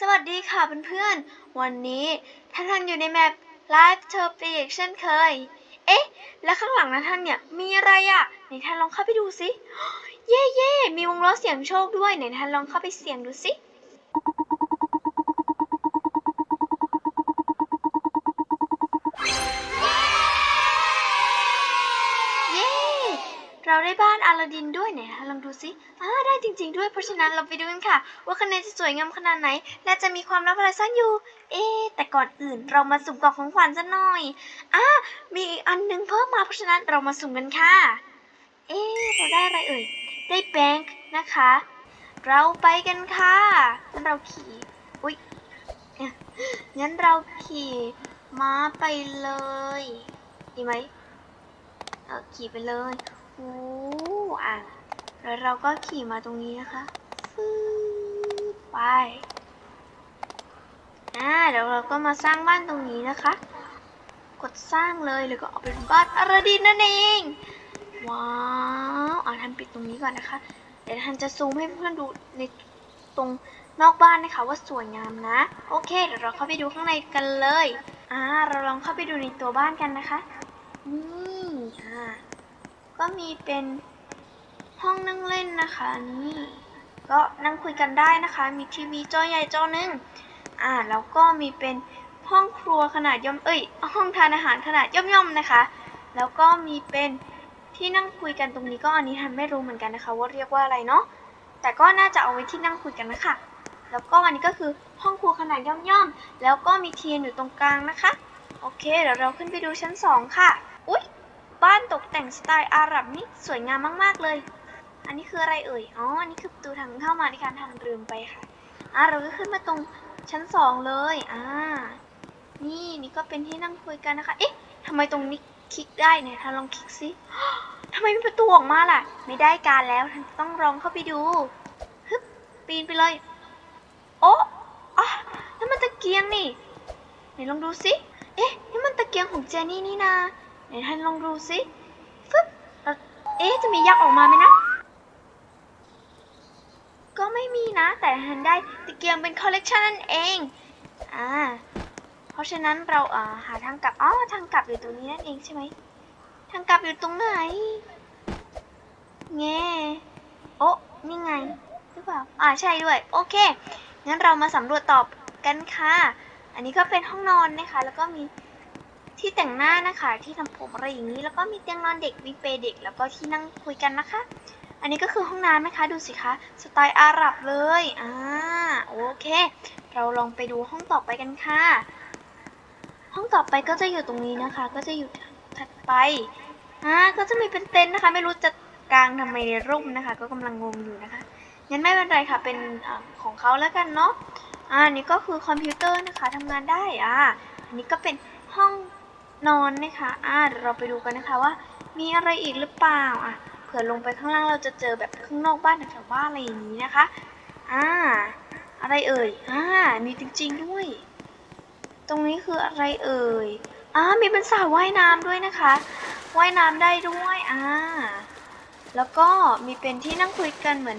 สวัสดีค่ะเพื่อนๆ วันนี้ท่านท่านอยู่ในแมป Live t o p i c เช่นเคย เอ๊ะ แล้วข้างหลังนะท่านเนี่ย มีอะไรอะ่ะไหนท่านลองเข้าไปดูสิ เย่เย่มีวงล้อเสียงโชคด้วยไหนท่านลองเข้าไปเสียงดูสิ อลาดินด้วยไหนคะลองดูสิอ่าได้จริง ๆ ด้วย เพราะฉะนั้นเราไปดูกันค่ะ ว่าคะแนนจะสวยงามขนาดไหน และจะมีความลับอะไรซ่อนอยู่ เอ๊แต่ก่อนอื่นเรามาสุ่มกล่องของขวัญซะหน่อยอ่ามีอีกอันหนึงเพิ่มมาเพราะฉะนั้นเรามาสุ่มกันค่ะ เอ๊เราได้อะไรเอ่ย ได้แบงค์นะคะ เราไปกันค่ะงั้นเราขี่อุ๊ยงั้นเราขี่ม้าไปเลย ดีไหมเออขี่ไปเลย โอ้อะแล้วเราก็ขี่มาตรงนี้นะคะฟืบไปอ่าเดี๋ยวเราก็มาสร้างบ้านตรงนี้นะคะ กดสร้างเลยแล้วก็เอาเป็นบ้านอารดินนั่นเอง ว้าวอ่าทันปิดตรงนี้ก่อนนะคะ เดี๋ยวทันจะซูมให้เพื่อนดูในตรงนอกบ้านนะคะว่าสวยงามนะ โอเค เดี๋ยวเราเข้าไปดูข้างในกันเลย อ่า เราลองเข้าไปดูในตัวบ้านกันนะคะ นี่อ่า ก็มีเป็นห้องนั่งเล่นนะคะนี่ ก็นั่งคุยกันได้นะคะ มีทีวีจอใหญ่จอหนึ่งอ่าแล้วก็มีเป็นห้องครัวขนาดย่อมเอ้ยห้องทานอาหารขนาดย่อมๆนะคะ แล้วก็มีเป็นที่นั่งคุยกันตรงนี้ก็อันนี้ทันไม่รู้เหมือนกันนะคะ ว่าเรียกว่าอะไรเนาะแต่ก็น่าจะเอาไว้ที่นั่งคุยกันนะคะแล้วก็อันนี้ก็คือห้องครัวขนาดย่อมๆแล้วก็มีเทียนอยู่ตรงกลางนะคะ โอเคเดี๋ยวเราขึ้นไปดูชั้นสองค่ะ อุ๊ย บ้านตกแต่งสไตล์อาหรับนี่สวยงามมากๆเลย อันนี้คืออะไรเอ่ย อ๋อ อันนี้คือประตูทางเข้ามาในการทางลืมไปค่ะ อะเราก็ขึ้นมาตรงชั้นสองเลย อ่า นี่นี่ก็เป็นที่นั่งคุยกันนะคะ เอ๊ะทำไมตรงนี้คลิกได้เนี่ยท่านลองคลิกสิทำไมมีประตูออกมาล่ะ ไม่ได้การแล้วท่านต้องลองเข้าไปดูฮึบปีนไปเลย โอ๊ะอะนั่นมันตะเกียงนี่ไหนลองดูสิ เอ๊ะนี่มันตะเกียงของเจนี่นี่นา ไหนท่านลองดูสิฟึบเอ๊ะ จะมียักษ์ออกมาไหมนะ ก็ไม่มีนะ แต่ท่านได้ตะเกียงเป็นคอลเลกชันนั่นเอง อ่า เพราะฉะนั้นเราเอ่อหาทางกลับ อ๋อ ทางกลับอยู่ตรงนี้นั่นเองใช่ไหม ทางกลับอยู่ตรงไหนแง่โอ๊ะนี่ไง หรือเปล่า อ่า ใช่ด้วย โอเค งั้นเรามาสำรวจตอบกันค่ะ อันนี้ก็เป็นห้องนอนนะคะ แล้วก็มี ที่แต่งหน้านะคะ ที่ทำผมอะไรอย่างนี้ แล้วก็มีเตียงนอนเด็กมีเปรเด็ก แล้วก็ที่นั่งคุยกันนะคะ อันนี้ก็คือห้องน้ำนะคะ ดูสิคะ สไตล์อาหรับเลย อ่า โอเค เราลองไปดูห้องต่อไปกันค่ะ ห้องต่อไปก็จะอยู่ตรงนี้นะคะ ก็จะอยู่ถัดไป อ่า ก็จะมีเป็นเต็นท์นะคะ ไม่รู้จะกางทำไมในร่มนะคะ ก็กำลังงงอยู่นะคะงั้นไม่เป็นไรค่ะ เป็นอของเขาแล้วกันเนาะ อ่านี่ก็คือคอมพิวเตอร์นะคะทำงานได้ อ่าอันนี้ก็เป็นห้อง นอนนะคะอ่าเดี๋ยวเราไปดูกันนะคะว่า มีอะไรอีกหรือเปล่าอะเผื่อลงไปข้างล่างเราจะเจอแบบข้างนอกบ้านแถวๆบ้านอะไรอย่างนี้นะคะอ่าอะไรเอ่ยอ่ามีจริงๆด้วย ตรงนี้คืออะไรเอ่ยอ่ามีเป็นสระว่ายน้ำด้วยนะคะ ว่ายน้ำได้ด้วยอ่าแล้วก็มีเป็นที่นั่งคุยกันเหมือน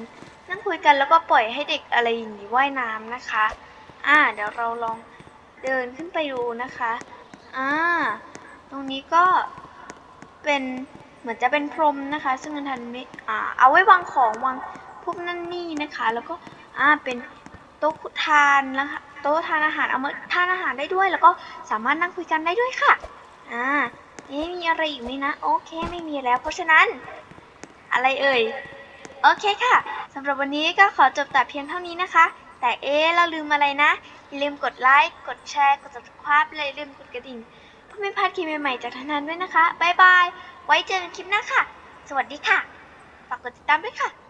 นั่งคุยกันแล้วก็ปล่อยให้เด็กอะไรอย่างนี้ว่ายน้ำนะคะ อ่า เดี๋ยวเราลองเดินขึ้นไปดูนะคะ อ่า ตรงนี้ก็เป็นเหมือนจะเป็นพรมนะคะ ซึ่งอันทันไม่อ่า เอาไว้วางของวางพวกนั่นนี่นะคะ แล้วก็อ่าเป็นโต๊ะทานนะคะโต๊ะทานอาหารเอามาทานอาหารได้ด้วย แล้วก็สามารถนั่งคุยกันได้ด้วยค่ะอ่าเอ๊มีอะไรอีกไหมนะโอเคไม่มีแล้ว เพราะฉะนั้น อะไรเอ่ยโอเคค่ะสำหรับวันนี้ก็ขอจบแต่เพียงเท่านี้นะคะ แต่เอ๊เราลืมอะไรนะอย่าลืมกดไลค์กดแชร์กด subscribe และอย่าลืมกดกระดิ่ง ไม่พลาดคลิปใหม่ๆจากทางนั้นด้วยนะคะ บ๊ายบาย ไว้เจอกันคลิปหน้าค่ะ สวัสดีค่ะ ฝากกดติดตามด้วยค่ะ